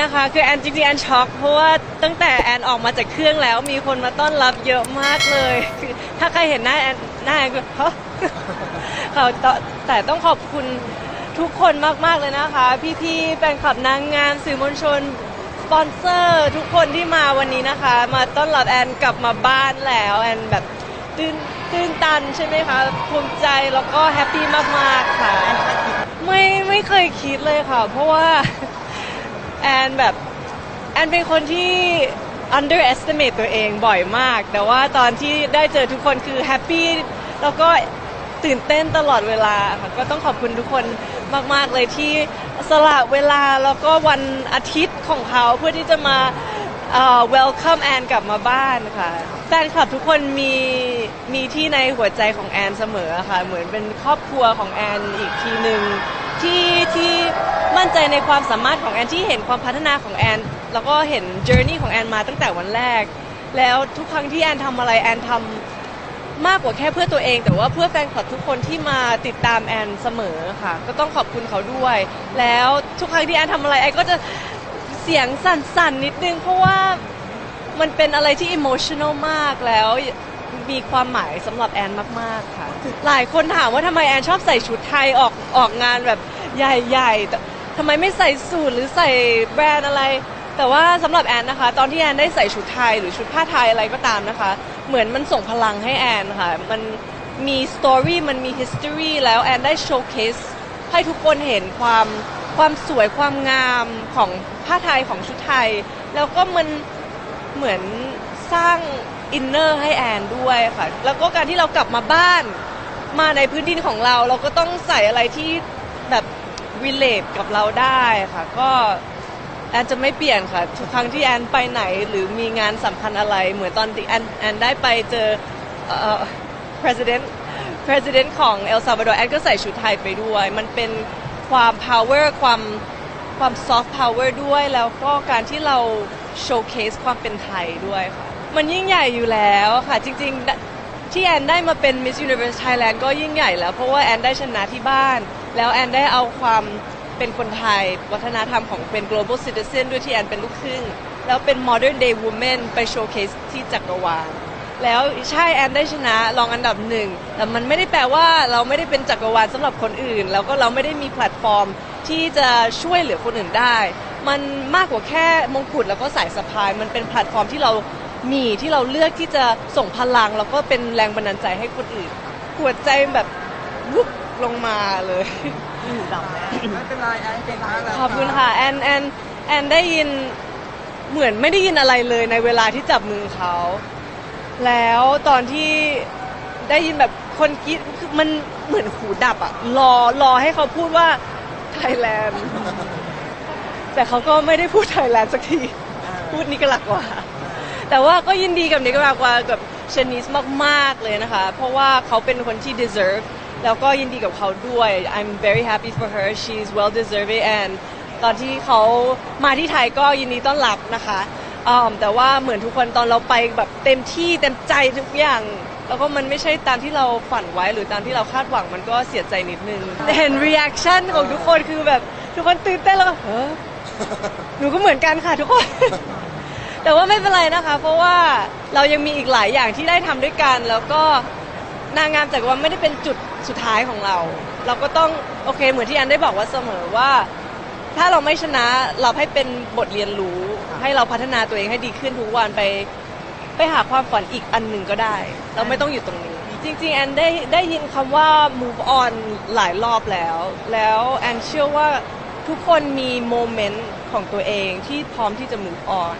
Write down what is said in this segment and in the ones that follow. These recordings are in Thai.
นะคะ คือแอนจริงๆแอนช็อกเพราะว่าตั้งแต่แอนออกมาจากเครื่องแล้วมีคนมาต้อนรับเยอะมากเลยคือถ้าใครเห็นหน้าแอนหน้าแอนก็ฮะเขาแต่ต้องขอบคุณทุกคนมากๆเลยนะคะ พี่ๆแฟนคลับนางงามสื่อมวลชนสปอนเซอร์ ทุกคนที่มาวันนี้นะคะ มาต้อนรับแอนกลับมาบ้านแล้วแอนแบบตื่นตื่นตันใช่ไหมคะภูมิใจแล้วก็แฮปปี้มากๆค่ะไม่ไม่เคยคิดเลยค่ะ เพราะว่า อนแบบแอนเป็นคนที่ underestimate ตัวเองบ่อยมาก แต่ว่าตอนที่ได้เจอทุกคนคือแฮปปี้แล้วก็ตื่นเต้นตลอดเวลาค่ะก็ต้องขอบคุณทุกคนมาก ๆ เลยที่สละเวลาแล้วก็วันอาทิตย์ของเขาเพื่อที่จะมาเอ่อ welcome แอนกลับมาบ้านค่ะแฟนคลับทุกคนมีมีที่ในหัวใจของแอนเสมอค่ะเหมือนเป็นครอบครัวของแอนอีกทีหนึ่ง ที่ที่มั่นใจในความสามารถของแอนที่เห็นความพัฒนาของแอน แล้วก็เห็น journey ของแอนมาตั้งแต่วันแรก แล้วทุกครั้งที่แอนทำอะไรแอนทำมากกว่าแค่เพื่อตัวเอง แต่ว่าเพื่อแฟนคลับทุกคนที่มาติดตามแอนเสมอค่ะ ก็ต้องขอบคุณเขาด้วย แล้วทุกครั้งที่แอนทำอะไรแอนก็จะเสียงสั่นๆนิดนึง เพราะว่ามันเป็นอะไรที่ emotional มากแล้วมีความหมายสำหรับแอนมาก ๆ ค่ะ หลายคนถามว่าทำไมแอนชอบใส่ชุดไทยออกออกงานแบบ ใหญ่ๆแต่ทำไมไม่ใส่สูทหรือใส่แบรนด์อะไร แต่ว่าสำหรับแอนนะคะ ตอนที่แอนได้ใส่ชุดไทยหรือชุดผ้าไทยอะไรก็ตามนะคะ เหมือนมันส่งพลังให้แอนค่ะ มันมีสตอรี่มันมี history แล้วแอนได้โชว์เคสให้ทุกคนเห็นความความสวยความงามของผ้าไทยของชุดไทย แล้วก็มันเหมือนสร้างอินเนอร์ให้แอนด้วยค่ะ แล้วก็การที่เรากลับมาบ้านมาในพื้นที่ของเรา เราก็ต้องใส่อะไรที่แบบ relate กับเราได้ค่ะ ก็แอนจะไม่เปลี่ยนค่ะ ทุกครั้งที่แอนไปไหนหรือมีงานสำคัญอะไร เหมือนตอนที่แอนแอนได้ไปเจอเอ่อ president president ของเอลซาบาดอร์แอนก็ใส่ชุดไทยไปด้วย มันเป็นความ power ความความ soft power ด้วย แล้วก็การที่เรา showcase ความเป็นไทยด้วยค่ะ มันยิ่งใหญ่อยู่แล้วค่ะ จริงๆ ที่แอนได้มาเป็น Miss Universe Thailand ก็ยิ่งใหญ่แล้ว เพราะว่าแอนได้ชนะที่บ้าน แล้วแอนได้เอาความเป็นคนไทย วัฒนธรรมของเป็น global citizen ด้วยที่แอนเป็นลูกครึ่ง แล้วเป็น modern day woman ไป showcase ที่จักรวาลแล้วใช่แอนได้ชนะรองอันดับหนึ่งแต่มันไม่ได้แปลว่าเราไม่ได้เป็นจักรวาลสำหรับคนอื่น แล้วก็เราไม่ได้มีแพลตฟอร์มที่จะช่วยเหลือคนอื่นได้ มันมากกว่าแค่มงกุฎแล้วก็สายสะพาย มันเป็นแพลตฟอร์มที่เรามีที่เราเลือกที่จะส่งพลัง แล้วก็เป็นแรงบันดาลใจให้คนอื่นหัวใจแบบวุบ ลงมาเลยไม่เป็นไรไอ้เป็นไรแล้วขอบคุณค่ะแอนแอนแอนได้ยินเหมือนไม่ได้ยินอะไรเลยในเวลาที่จับมือเขา แล้วตอนที่ได้ยินแบบคนกรีดคือมันเหมือนหูดับอะรอรอให้เขาพูดว่าไทยแลนด์แต่เขาก็ไม่ได้พูดไทยแลนด์สักที พูดนิกลักกว่า แต่ว่าก็ยินดีกับนิกลักกว่ากับเชนิสมากๆเลยนะคะ เพราะว่าเขาเป็นคนที่ deserve แล้วก็ยินดีกับเขาด้วย I'm very happy for her she's well deserving and ตอนที่เขามาที่ไทยก็ยินดีต้อนรับนะคะอืมแต่ว่าเหมือนทุกคนตอนเราไปแบบเต็มที่เต็มใจทุกอย่าง แล้วก็มันไม่ใช่ตามที่เราฝันไว้หรือตามที่เราคาดหวังมันก็เสียใจนิดนึงเห็น reaction ของทุกคนคือแบบทุกคนตื่นเต้นแล้วก็เฮ้อหนูก็เหมือนกันค่ะทุกคน แต่ว่าไม่เป็นไรนะคะ เพราะว่าเรายังมีอีกหลายอย่างที่ได้ทำด้วยกัน แล้วก็นางงามจากรวาลไม่ได้เป็นจุดสุดท้ายของเรา เราก็ต้องโอเค เหมือนที่อันได้บอกว่าเสมอว่า ถ้าเราไม่ชนะเราให้เป็นบทเรียนรู้ ให้เราพัฒนาตัวเองให้ดีขึ้นทุกวันไป ไปหาความฝันอีกอันหนึ่งก็ได้ เราไม่ต้องอยู่ตรงนี้ จริงๆ แอนได้ได้ยินคำว่า move on หลายรอบแล้ว แล้วแอนเชื่อว่าทุกคนมีโมเมนต์ของตัวเองที่พร้อมที่จะ move on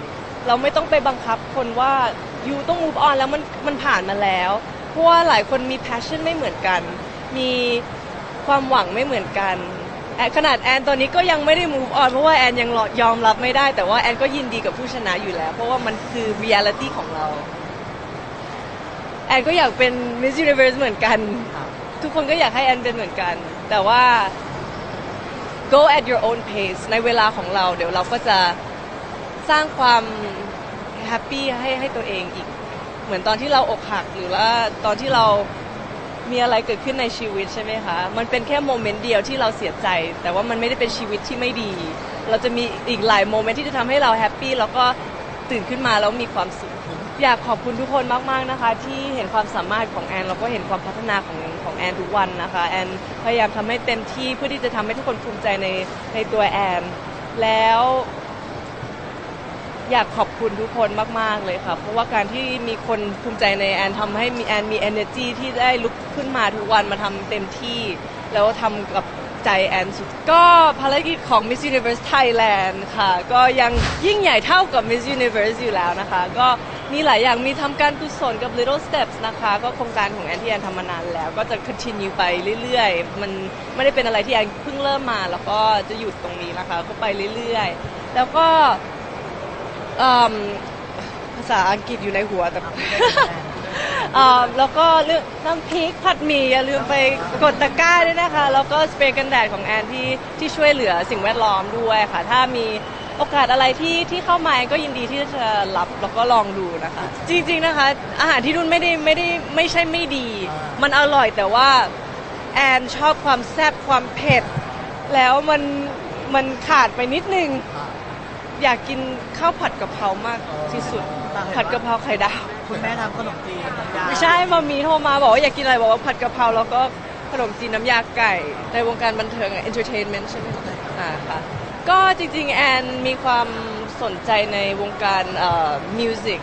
เราไม่ต้องไปบังคับคนว่ายูต้อง move on แล้วมันมันผ่านมาแล้ว เพราะว่าหลายคนมี passion ไม่เหมือนกัน มีความหวังไม่เหมือนกันแอนขนาดแอนตอนนี้ก็ยังไม่ได้ move on เพราะว่าแอนยังยอมรับไม่ได้ แต่ว่าแอนก็ยินดีกับผู้ชนะอยู่แล้ว เพราะว่ามันคือ reality ของเรา แอนก็อยากเป็น Miss Universe เหมือนกัน ทุกคนก็อยากให้แอนเป็นเหมือนกัน แต่ว่า go at your own pace ในเวลาของเรา เดี๋ยวเราก็จะ สร้างความแฮปปี้ให้ให้ตัวเองอีก เหมือนตอนที่เราอกหักหรือว่าตอนที่เรามีอะไรเกิดขึ้นในชีวิตใช่ไหมคะ มันเป็นแค่โมเมนต์เดียวที่เราเสียใจ แต่ว่ามันไม่ได้เป็นชีวิตที่ไม่ดี เราจะมีอีกหลายโมเมนต์ที่จะทำให้เราแฮปปี้แล้วก็ตื่นขึ้นมาแล้วมีความสุข อยากขอบคุณทุกคนมาก ๆ นะคะ ที่เห็นความสามารถของแอนแล้วก็เห็นความพัฒนาของของแอนทุกวันนะคะแอนพยายามทำให้เต็มที่เพื่อที่จะทำให้ทุกคนภูมิใจในในตัวแอน แล้ว อยากขอบคุณทุกคนมาก ๆ เลยค่ะ เพราะว่าการที่มีคนภูมิใจในแอนทำให้มีแอนมี energy ที่ได้ลุกขึ้นมาทุกวันมาทำเต็มที่ แล้วทำกับใจแอนสุด ก็ภารกิจของ Miss Universe Thailand ค่ะ ก็ยังยิ่งใหญ่เท่ากับ Miss Universe อยู่แล้วนะคะ ก็มีหลายอย่างมีทำการกุศลกับ Little Steps นะคะ ก็โครงการของแอนที่แอนทำมานานแล้ว ก็จะ continue ไปเรื่อยๆ มันไม่ได้เป็นอะไรที่แอนเพิ่งเริ่มมา แล้วก็จะหยุดตรงนี้นะคะ ก็ไปเรื่อยๆ แล้วก็ เอิ่มภาษาอังกฤษอยู่ในหัวแต่ เอ่อแล้วก็เรื่องน้ำพริกผัดหมี่อย่าลืมไปกดตะกร้าด้วยนะคะ แล้วก็สเปรย์กันแดดของแอนที่ที่ช่วยเหลือสิ่งแวดล้อมด้วยค่ะ ถ้ามีโอกาสอะไรที่ที่เข้ามาแอนก็ยินดีที่จะรับแล้วก็ลองดูนะคะ จริงๆนะคะ อาหารที่นู่นไม่ได้ไม่ได้ไม่ใช่ไม่ดี มันอร่อยแต่ว่าแอนชอบความแซ่บความเผ็ด แล้วมันมันขาดไปนิดนึง อยากกินข้าวผัดกะเพรามากที่สุด ผัดกะเพราไข่ดาว คุณแม่ทำขนมจีนน้ำยาไม่ใช่มามีโทรมาบอกว่าอยากกินอะไรบอกว่าผัดกะเพราแล้วก็ขนมจีนน้ำยาไก่ ในวงการบันเทิงอะ entertainment ใช่ไหมอ่าค่ะ ก็จริงๆ แอนมีความสนใจในวงการเอ่อ music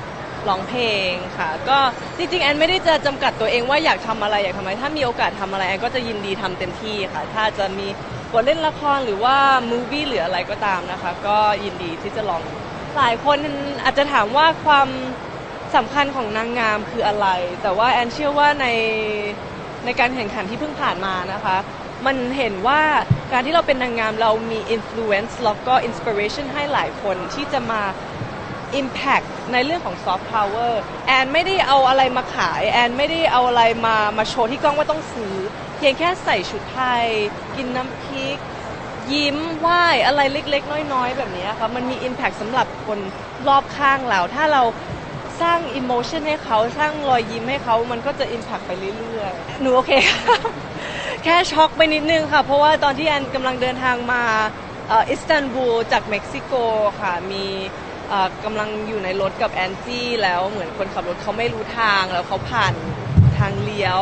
ร้องเพลงค่ะ ก็จริงๆ แอนไม่ได้จะจำกัดตัวเองว่าอยากทำอะไรอยากทำอะไร ถ้ามีโอกาสทำอะไรแอนก็จะยินดีทำเต็มที่ค่ะ ถ้าจะมีบทเล่นละครหรือว่า movie หรืออะไรก็ตามนะคะ ก็ยินดีที่จะลอง หลายคนอาจจะถามว่าความสำคัญของนางงามคืออะไร แต่ว่าแอนเชื่อว่าในในการแข่งขันที่เพิ่งผ่านมานะคะ มันเห็นว่าการที่เราเป็นนางงามเรามี influence แล้วก็ inspiration ให้หลายคนที่จะมา impact ในเรื่องของ soft power แอนไม่ได้เอาอะไรมาขาย แอนไม่ได้เอาอะไรมามาโชว์ที่กล้องว่าต้องซื้อ เพียงแค่ใส่ชุดไทย กินน้ำพริก ยิ้มไหว้อะไรเล็กๆ น้อยๆ แบบนี้ค่ะมันมี impact สำหรับคนรอบข้างเรา ถ้าเราสร้าง emotion ให้เขาสร้างรอยยิ้มให้เขามันก็จะ impact ไปเรื่อยๆ หนูโอเคค่ะแค่ช็อกไปนิดนึงค่ะ เพราะว่าตอนที่แอนกำลังเดินทางมาอิสตันบูลจากเม็กซิโกค่ะ มี เอ่อกำลังอยู่ในรถกับแอนจี้แล้วเหมือนคนขับรถเขาไม่รู้ทางแล้วเขาผ่านทางเลี้ยว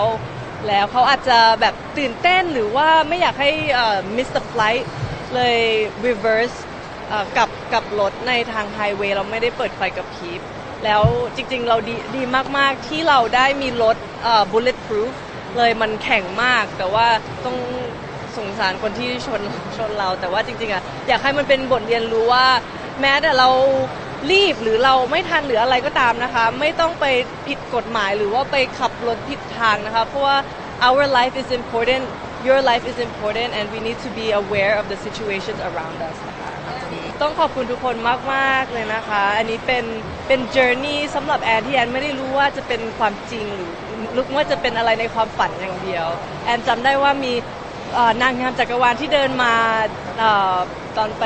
แล้วเขาอาจจะแบบตื่นเต้นหรือว่าไม่อยากให้เอ่อ miss the flight เลย reverse เอ่อกลับกลับรถในทางไฮเวย์เราไม่ได้เปิดไฟกับพริบแล้วจริงๆเราดีดีมากๆที่เราได้มีรถเอ่อ bullet proof เลยมันแข็งมาก แต่ว่าต้องสงสารคนที่ชนชนเรา แต่ว่าจริงๆอะอยากให้มันเป็นบทเรียนรู้ว่า แม้แต่เรารีบหรือเราไม่ทันหรืออะไรก็ตามนะคะ ไม่ต้องไปผิดกฎหมายหรือว่าไปขับรถผิดทางนะคะ เพราะว่า our life is important your life is important and we need to be aware of the situations around us นะคะต้องขอบคุณทุกคนมากๆเลยนะคะ อันนี้เป็นเป็น journey สำหรับแอนที่แอนไม่ได้รู้ว่าจะเป็นความจริงหรือหรือว่าจะเป็นอะไรในความฝันอย่างเดียว แอนจำได้ว่ามีนางงามจักรวาลที่เดินมาอตอนไป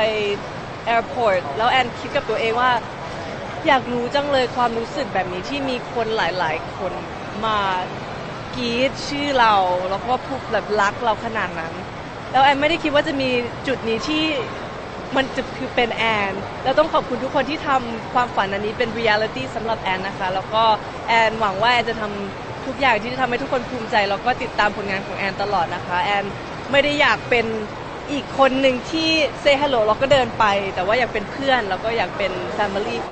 แอร์พอร์ตแล้วแอนคิดกับตัวเองว่า อยากรู้จังเลยความรู้สึกแบบนี้ที่มีคนหลาย ๆ คนมากรีดชื่อเราแล้วก็พูดแบบรักเราขนาดนั้น แล้วแอนไม่ได้คิดว่าจะมีจุดนี้ที่มันจะคือเป็นแอน แล้วต้องขอบคุณทุกคนที่ทำความฝันอันนี้เป็น reality สำหรับแอนนะคะ แล้วก็แอนหวังว่าแอนจะทำทุกอย่างที่จะทำให้ทุกคนภูมิใจ แล้วก็ติดตามผลงานของแอนตลอดนะคะ แอนไม่ได้อยากเป็น อีกคนหนึ่งที่เซฮัลโหลเราก็เดินไปแต่ว่าอยากเป็นเพื่อนแล้วก็อยากเป็นแฟมิลี่